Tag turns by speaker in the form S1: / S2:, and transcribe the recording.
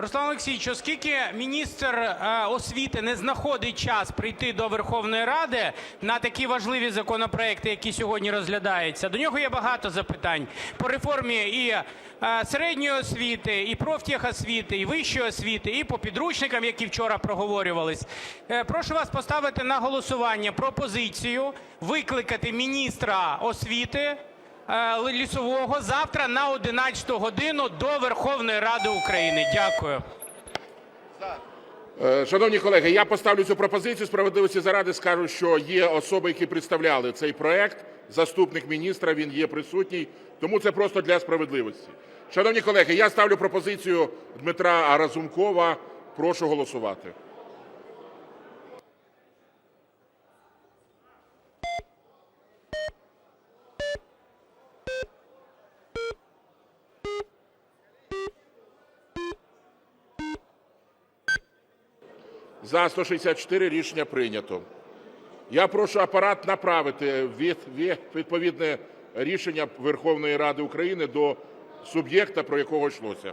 S1: Руслан Олексійович, оскільки міністр е, освіти не знаходить час прийти до Верховної Ради на такі важливі законопроекти, які сьогодні розглядаються, до нього є багато запитань по реформі і е, середньої освіти, і профтехосвіти, і вищої освіти, і по підручникам, які вчора проговорювались. Е, Прошу вас поставити на голосування пропозицію викликати міністра освіти Лісового завтра на 11 годину до Верховної Ради України. Дякую.
S2: Е, Шановні колеги, я поставлю цю пропозицію. Справедливості заради скажу, що є особи, які представляли цей проект. Заступник міністра, він є присутній, тому це просто для справедливості. Шановні колеги, я ставлю пропозицію Дмитра Разумкова. Прошу голосувати. За 164 рішення прийнято. Я прошу апарат направити від- від- відповідне рішення Верховної Ради України до суб'єкта, про якого йшлося.